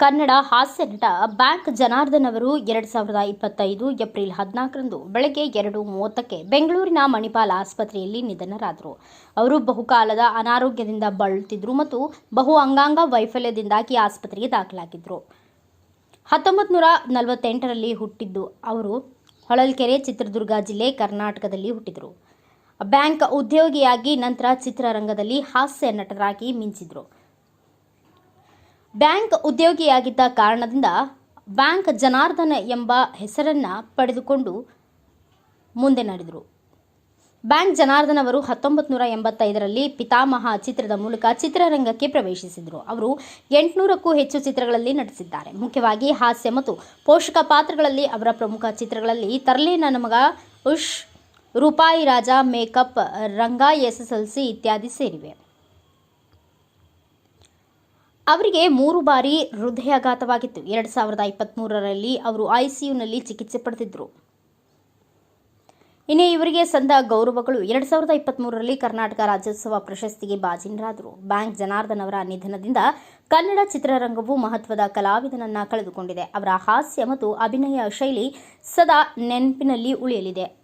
ಕನ್ನಡ ಹಾಸ್ಯ ನಟ ಬ್ಯಾಂಕ್ ಜನಾರ್ದನ್ ಅವರು ಎರಡು ಸಾವಿರದ ಇಪ್ಪತ್ತೈದು ಏಪ್ರಿಲ್ ಹದಿನಾಲ್ಕರಂದು ಬೆಳಗ್ಗೆ ಎರಡು ಮೂವತ್ತಕ್ಕೆ ಬೆಂಗಳೂರಿನ ಮಣಿಪಾಲ್ ಆಸ್ಪತ್ರೆಯಲ್ಲಿ ನಿಧನರಾದರು. ಅವರು ಬಹುಕಾಲದ ಅನಾರೋಗ್ಯದಿಂದ ಬಳಲುತ್ತಿದ್ದರು ಮತ್ತು ಬಹು ಅಂಗಾಂಗ ವೈಫಲ್ಯದಿಂದಾಗಿ ಆಸ್ಪತ್ರೆಗೆ ದಾಖಲಾಗಿದ್ದರು. ಹತ್ತೊಂಬತ್ತು ನೂರ ನಲವತ್ತೆಂಟರಲ್ಲಿ ಹುಟ್ಟಿದ್ದು ಅವರು. ಹೊಳಲ್ಕೆರೆ, ಚಿತ್ರದುರ್ಗ ಜಿಲ್ಲೆ ಕರ್ನಾಟಕದಲ್ಲಿ ಹುಟ್ಟಿದರು. ಬ್ಯಾಂಕ್ ಉದ್ಯೋಗಿಯಾಗಿ ನಂತರ ಚಿತ್ರರಂಗದಲ್ಲಿ ಹಾಸ್ಯ ನಟರಾಗಿ ಮಿಂಚಿದ್ರು. ಬ್ಯಾಂಕ್ ಉದ್ಯೋಗಿಯಾಗಿದ್ದ ಕಾರಣದಿಂದ ಬ್ಯಾಂಕ್ ಜನಾರ್ದನ ಎಂಬ ಹೆಸರನ್ನು ಪಡೆದುಕೊಂಡು ಮುಂದೆ ನಡೆದರು. ಬ್ಯಾಂಕ್ ಜನಾರ್ದನ್ ಅವರು ಹತ್ತೊಂಬತ್ತು ನೂರ ಎಂಬತ್ತೈದರಲ್ಲಿ ಪಿತಾಮಹ ಚಿತ್ರದ ಮೂಲಕ ಚಿತ್ರರಂಗಕ್ಕೆ ಪ್ರವೇಶಿಸಿದರು. ಅವರು ಎಂಟುನೂರಕ್ಕೂ ಹೆಚ್ಚು ಚಿತ್ರಗಳಲ್ಲಿ ನಟಿಸಿದ್ದಾರೆ. ಮುಖ್ಯವಾಗಿ ಹಾಸ್ಯ ಮತ್ತು ಪೋಷಕ ಪಾತ್ರಗಳಲ್ಲಿ ಅವರ ಪ್ರಮುಖ ಚಿತ್ರಗಳಲ್ಲಿ ತರಲೆ ನನ್ನ ಮಗ ಉಷ್, ರೂಪಾಯಿ ರಾಜ ಮೇಕಪ್, ರಂಗ ಸಿ ಇತ್ಯಾದಿ ಸೇರಿವೆ. ಅವರಿಗೆ ಮೂರು ಬಾರಿ ಹೃದಯಾಘಾತವಾಗಿತ್ತು. ಎರಡು ಸಾವಿರದ ಇಪ್ಪತ್ತ್ಮೂರರಲ್ಲಿ ಅವರು ಐಸಿಯುನಲ್ಲಿ ಚಿಕಿತ್ಸೆ ಪಡೆದಿದ್ದರು. ಇನ್ನು ಇವರಿಗೆ ಸಂದ ಗೌರವಗಳು. ಎರಡು ಸಾವಿರದ ಇಪ್ಪತ್ತ್ಮೂರರಲ್ಲಿ ಕರ್ನಾಟಕ ರಾಜ್ಯೋತ್ಸವ ಪ್ರಶಸ್ತಿಗೆ ಭಾಜನರಾದರು. ಬ್ಯಾಂಕ್ ಜನಾರ್ದನ್ ಅವರ ನಿಧನದಿಂದ ಕನ್ನಡ ಚಿತ್ರರಂಗವು ಮಹತ್ವದ ಕಲಾವಿದನನ್ನ ಕಳೆದುಕೊಂಡಿದೆ. ಅವರ ಹಾಸ್ಯ ಮತ್ತು ಅಭಿನಯ ಶೈಲಿ ಸದಾ ನೆನಪಿನಲ್ಲಿ ಉಳಿಯಲಿದೆ.